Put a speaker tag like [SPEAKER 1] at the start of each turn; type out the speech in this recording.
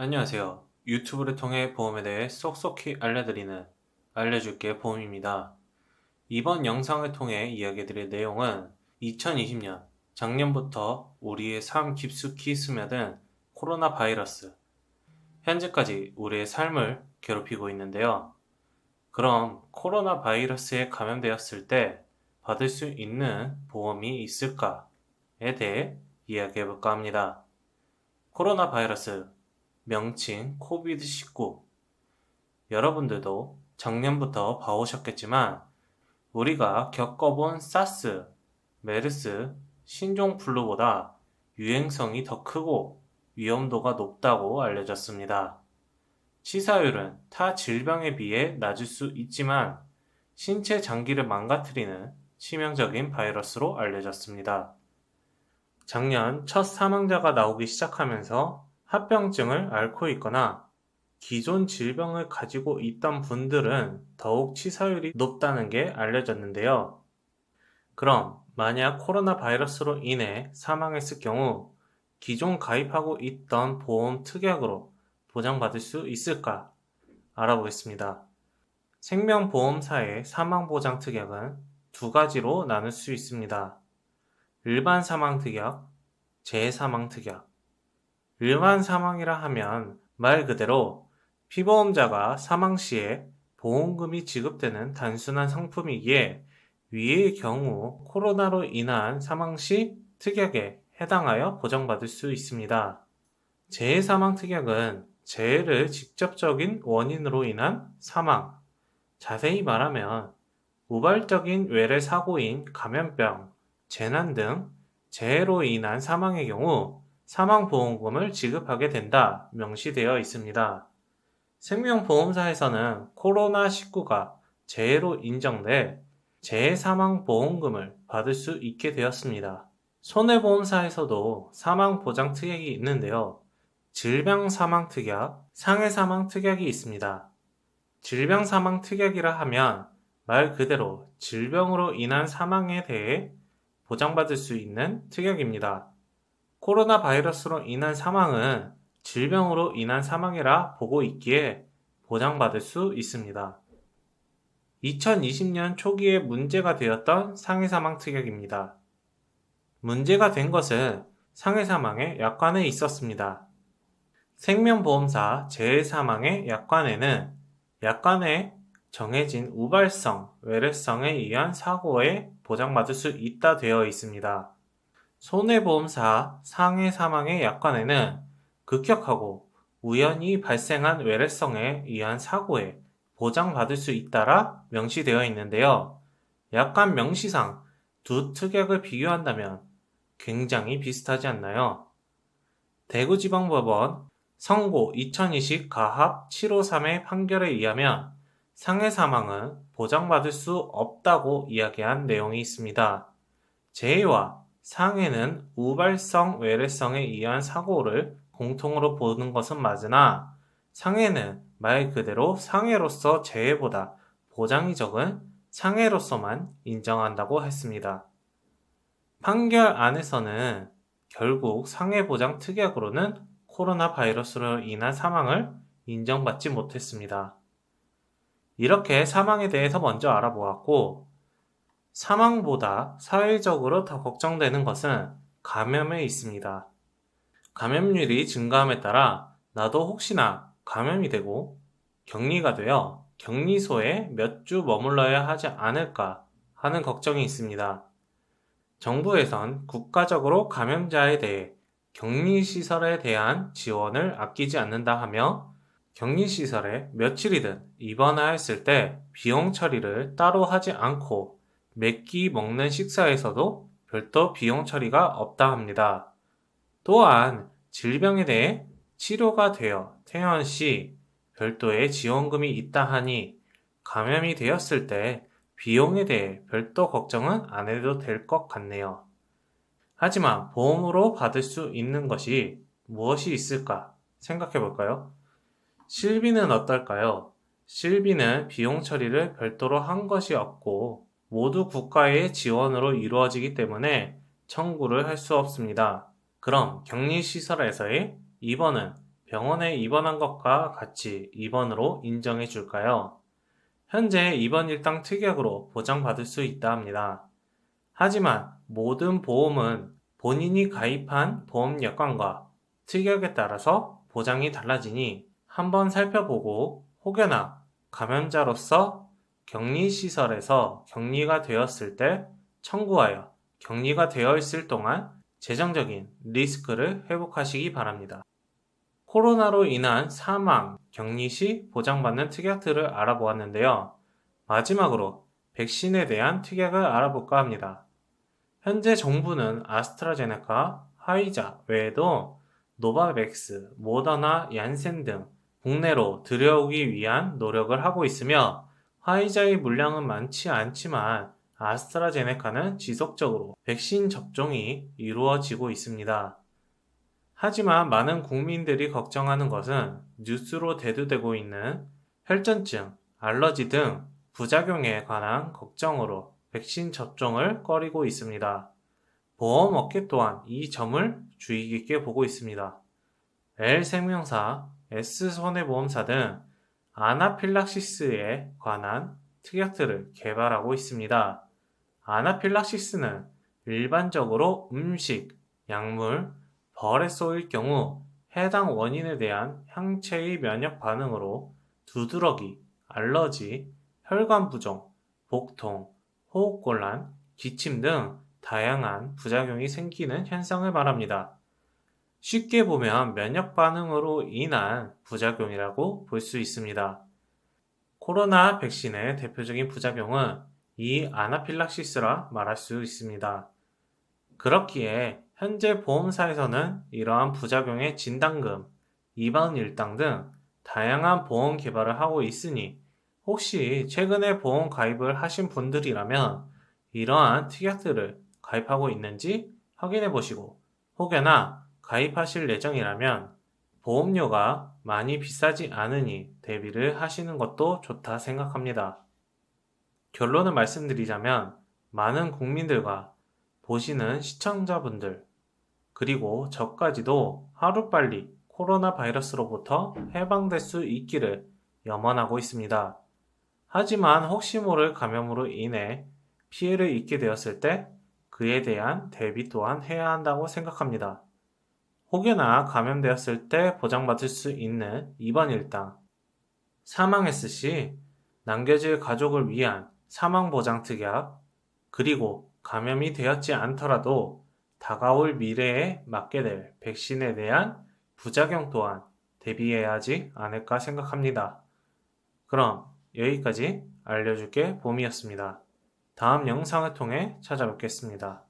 [SPEAKER 1] 안녕하세요. 유튜브를 통해 보험에 대해 쏙쏙히 알려드리는 알려줄게 보험입니다. 이번 영상을 통해 이야기드릴 내용은 2020년 작년부터 우리의 삶 깊숙이 스며든 코로나 바이러스 현재까지 우리의 삶을 괴롭히고 있는데요. 그럼 코로나 바이러스에 감염되었을 때 받을 수 있는 보험이 있을까에 대해 이야기해 볼까 합니다. 코로나 바이러스 명칭 코비드19 여러분들도 작년부터 봐오셨겠지만 우리가 겪어본 사스, 메르스, 신종 플루보다 유행성이 더 크고 위험도가 높다고 알려졌습니다. 치사율은 타 질병에 비해 낮을 수 있지만 신체 장기를 망가뜨리는 치명적인 바이러스로 알려졌습니다. 작년 첫 사망자가 나오기 시작하면서 합병증을 앓고 있거나 기존 질병을 가지고 있던 분들은 더욱 치사율이 높다는 게 알려졌는데요. 그럼 만약 코로나 바이러스로 인해 사망했을 경우 기존 가입하고 있던 보험 특약으로 보장받을 수 있을까 알아보겠습니다. 생명보험사의 사망보장 특약은 두 가지로 나눌 수 있습니다. 일반 사망 특약, 재사망 특약. 일반 사망이라 하면 말 그대로 피보험자가 사망 시에 보험금이 지급되는 단순한 상품이기에 위의 경우 코로나로 인한 사망 시 특약에 해당하여 보장받을 수 있습니다. 재해 사망 특약은 재해를 직접적인 원인으로 인한 사망, 자세히 말하면 우발적인 외래 사고인 감염병, 재난 등 재해로 인한 사망의 경우 사망보험금을 지급하게 된다 명시되어 있습니다. 생명보험사에서는 코로나19가 재해로 인정돼 재해 사망보험금을 받을 수 있게 되었습니다. 손해보험사에서도 사망보장 특약이 있는데요. 질병사망특약, 상해사망특약이 있습니다. 질병사망특약이라 하면 말 그대로 질병으로 인한 사망에 대해 보장받을 수 있는 특약입니다. 코로나 바이러스로 인한 사망은 질병으로 인한 사망이라 보고 있기에 보장받을 수 있습니다. 2020년 초기에 문제가 되었던 상해 사망 특약입니다. 문제가 된 것은 상해 사망의 약관에 있었습니다. 생명보험사 재해 사망의 약관에는 약관에 정해진 우발성, 외래성에 의한 사고에 보장받을 수 있다 되어 있습니다. 손해보험사 상해 사망의 약관에는 급격하고 우연히 발생한 외래성에 의한 사고에 보장받을 수 있다라 명시되어 있는데요. 약관 명시상 두 특약을 비교한다면 굉장히 비슷하지 않나요? 대구지방법원 선고 2020 가합 753의 판결에 의하면 상해 사망은 보장받을 수 없다고 이야기한 내용이 있습니다. 재해와 상해는 우발성 외래성에 의한 사고를 공통으로 보는 것은 맞으나 상해는 말 그대로 상해로서 재해보다 보장이 적은 상해로서만 인정한다고 했습니다. 판결 안에서는 결국 상해보장 특약으로는 코로나 바이러스로 인한 사망을 인정받지 못했습니다. 이렇게 사망에 대해서 먼저 알아보았고, 사망보다 사회적으로 더 걱정되는 것은 감염에 있습니다. 감염률이 증가함에 따라 나도 혹시나 감염이 되고 격리가 되어 격리소에 몇 주 머물러야 하지 않을까 하는 걱정이 있습니다. 정부에선 국가적으로 감염자에 대해 격리시설에 대한 지원을 아끼지 않는다 하며 격리시설에 며칠이든 입원하였을 때 비용 처리를 따로 하지 않고 몇끼 먹는 식사에서도 별도 비용 처리가 없다 합니다. 또한 질병에 대해 치료가 되어 퇴원 시 별도의 지원금이 있다 하니 감염이 되었을 때 비용에 대해 별도 걱정은 안 해도 될 것 같네요. 하지만 보험으로 받을 수 있는 것이 무엇이 있을까 생각해 볼까요? 실비는 어떨까요? 실비는 비용 처리를 별도로 한 것이 없고 모두 국가의 지원으로 이루어지기 때문에 청구를 할 수 없습니다. 그럼 격리시설에서의 입원은 병원에 입원한 것과 같이 입원으로 인정해 줄까요? 현재 입원 일당 특약으로 보장받을 수 있다 합니다. 하지만 모든 보험은 본인이 가입한 보험 약관과 특약에 따라서 보장이 달라지니 한번 살펴보고 혹여나 감염자로서 격리시설에서 격리가 되었을 때 청구하여 격리가 되어 있을 동안 재정적인 리스크를 회복하시기 바랍니다. 코로나로 인한 사망, 격리 시 보장받는 특약들을 알아보았는데요. 마지막으로 백신에 대한 특약을 알아볼까 합니다. 현재 정부는 아스트라제네카, 화이자 외에도 노바백스, 모더나, 얀센 등 국내로 들여오기 위한 노력을 하고 있으며 화이자의 물량은 많지 않지만 아스트라제네카는 지속적으로 백신 접종이 이루어지고 있습니다. 하지만 많은 국민들이 걱정하는 것은 뉴스로 대두되고 있는 혈전증, 알러지 등 부작용에 관한 걱정으로 백신 접종을 꺼리고 있습니다. 보험업계 또한 이 점을 주의 깊게 보고 있습니다. L생명사, S손해보험사 등 아나필락시스에 관한 특약들을 개발하고 있습니다. 아나필락시스는 일반적으로 음식, 약물, 벌에 쏘일 경우 해당 원인에 대한 항체의 면역 반응으로 두드러기, 알러지, 혈관 부종, 복통, 호흡곤란, 기침 등 다양한 부작용이 생기는 현상을 말합니다. 쉽게 보면 면역 반응으로 인한 부작용이라고 볼 수 있습니다. 코로나 백신의 대표적인 부작용은 이 아나필락시스라 말할 수 있습니다. 그렇기에 현재 보험사에서는 이러한 부작용의 진단금, 입원 일당 등 다양한 보험 개발을 하고 있으니 혹시 최근에 보험 가입을 하신 분들이라면 이러한 특약들을 가입하고 있는지 확인해 보시고 혹여나 가입하실 예정이라면 보험료가 많이 비싸지 않으니 대비를 하시는 것도 좋다 생각합니다. 결론을 말씀드리자면 많은 국민들과 보시는 시청자분들 그리고 저까지도 하루빨리 코로나 바이러스로부터 해방될 수 있기를 염원하고 있습니다. 하지만 혹시 모를 감염으로 인해 피해를 입게 되었을 때 그에 대한 대비 또한 해야 한다고 생각합니다. 혹여나 감염되었을 때 보장받을 수 있는 입원 일당, 사망했을 시 남겨질 가족을 위한 사망보장 특약, 그리고 감염이 되었지 않더라도 다가올 미래에 맞게 될 백신에 대한 부작용 또한 대비해야 하지 않을까 생각합니다. 그럼 여기까지 알려줄게 봄이었습니다. 다음 영상을 통해 찾아뵙겠습니다.